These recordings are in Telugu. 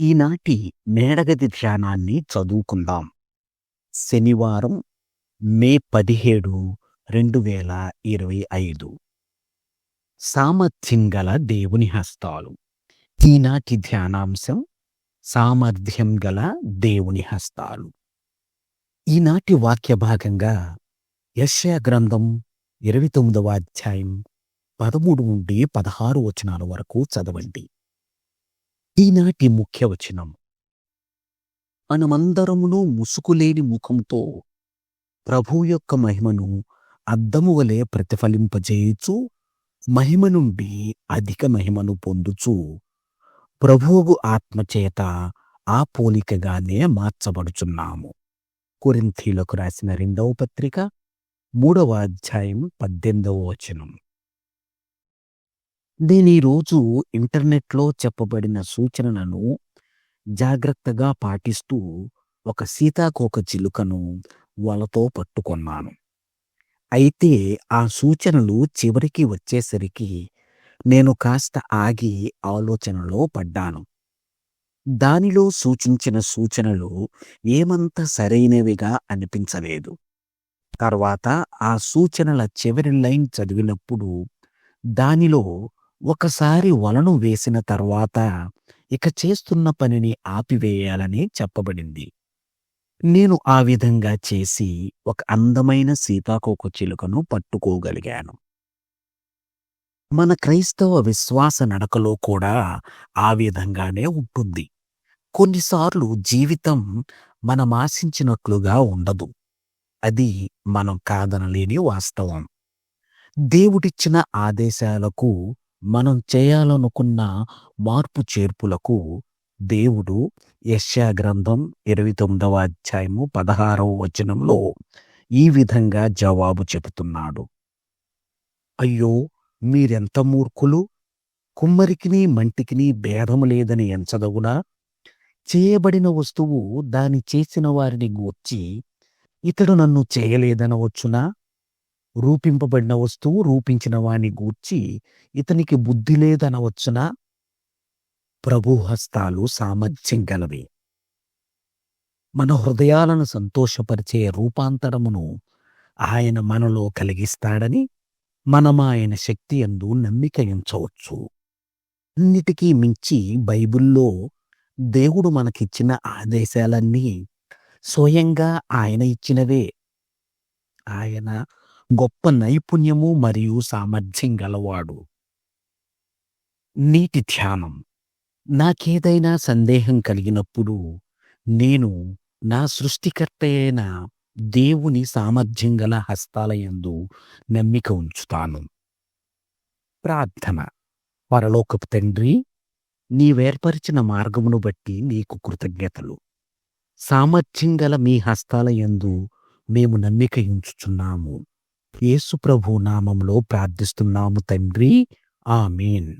ఈనాటి మేడగది ధ్యానాన్ని చదువుకుందాం. శనివారం మే పదిహేడు రెండు వేల ఇరవై ఐదు. సామర్థ్యం గల దేవుని హస్తాలు. ఈనాటి ధ్యానాంశం సామర్థ్యం గల దేవుని హస్తాలు. ఈనాటి వాక్య భాగంగా యశ్యా గ్రంథం ఇరవై తొమ్మిదవ అధ్యాయం పదమూడు నుండి పదహారు వచనాల వరకు చదవండి. ఈనాటి ముఖ్యవచనం మనమందరమునూ మనమందరమును ముసుకులేని ముఖంతో ప్రభు యొక్క మహిమను అద్దము వలె ప్రతిఫలింపజేయుచు మహిమ నుండి అధిక మహిమను పొందుచు ప్రభువు ఆత్మచేత ఆ పోలికగానే మార్చబడుచున్నాము. కొరింథీలకు రాసిన రెండవ పత్రిక మూడవ అధ్యాయం పద్దెనిమిదవ వచనం. నేను ఈరోజు ఇంటర్నెట్లో చెప్పబడిన సూచనలను జాగ్రత్తగా పాటిస్తూ ఒక సీతాకోక చిలుకను వలతో పట్టుకున్నాను. అయితే ఆ సూచనలు చివరికి వచ్చేసరికి నేను కాస్త ఆగి ఆలోచనలో పడ్డాను. దానిలో సూచించిన సూచనలు ఏమంత సరైనవిగా అనిపించలేదు. తర్వాత ఆ సూచనల చివరి లైన్ చదివినప్పుడు దానిలో ఒకసారి వలను వేసిన తర్వాత ఇక చేస్తున్న పనిని ఆపివేయాలని చెప్పబడింది. నేను ఆ విధంగా చేసి ఒక అందమైన సీతాకోక చిలుకను పట్టుకోగలిగాను. మన క్రైస్తవ విశ్వాస నడకలో కూడా ఆ విధంగానే ఉంటుంది. కొన్నిసార్లు జీవితం మనం ఆశించినట్లుగా ఉండదు. అది మనం కాదనలేని వాస్తవం. దేవుడిచ్చిన ఆదేశాలకు మనం చేయాలనుకున్న మార్పు చేర్పులకు దేవుడు యశ్యా గ్రంథం ఇరవై తొమ్మిదవ అధ్యాయము పదహారవ వచనంలో ఈ విధంగా జవాబు చెబుతున్నాడు. అయ్యో మీరెంత మూర్ఖులు? కుమ్మరికిని మంటికిని భేదము లేదని ఎంచదగునా? చేయబడిన వస్తువు దాని చేసిన వారిని గూర్చి ఇతడు నన్ను చేయలేదనవచ్చునా? రూపింపబడిన వస్తువు రూపించిన వాని గూర్చి ఇతనికి బుద్ధి లేదనవచ్చున ప్రభు హస్తాలు సామర్థ్యం గలవి. మన హృదయాలను సంతోషపరిచే రూపాంతరమును ఆయన మనలో కలిగిస్తాడని మనమాయన శక్తి అందు నమ్మిక ఎంచవచ్చు అన్నిటికీ మించి బైబిల్లో దేవుడు మనకిచ్చిన ఆదేశాలన్నీ స్వయంగా ఆయన ఇచ్చినవే. ఆయన గొప్ప నైపుణ్యము మరియు సామర్థ్యం గలవాడు. నీటి ధ్యానం. నాకేదైనా సందేహం కలిగినప్పుడు నేను నా సృష్టికర్త అయిన దేవుని సామర్థ్యం గల హస్తాలయందు నమ్మిక ఉంచుతాను. ప్రార్థన. పరలోకపు తండ్రి నీవేర్పరిచిన మార్గమును బట్టి నీకు కృతజ్ఞతలు. సామర్థ్యం గల మీ హస్తాలయందు మేము నమ్మిక ఉంచుచున్నాము. యేసు ప్రభు నామంలో ప్రార్థిస్తున్నాము తండ్రి. ఆమెన్.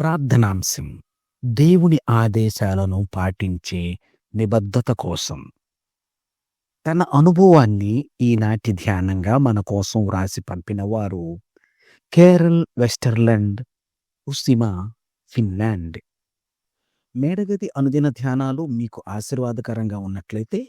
ప్రార్థనాంశం. దేవుని ఆదేశాలను పాటించే నిబద్ధత కోసం. తన అనుభవాన్ని ఈనాటి ధ్యానంగా మన కోసం వ్రాసి పంపినవారు కేరల్ వెస్టర్లాండ్ ఉసిమా ఫిన్లాండ్. మేడగది అనుదిన ధ్యానాలు మీకు ఆశీర్వాదకరంగా ఉన్నట్లయితే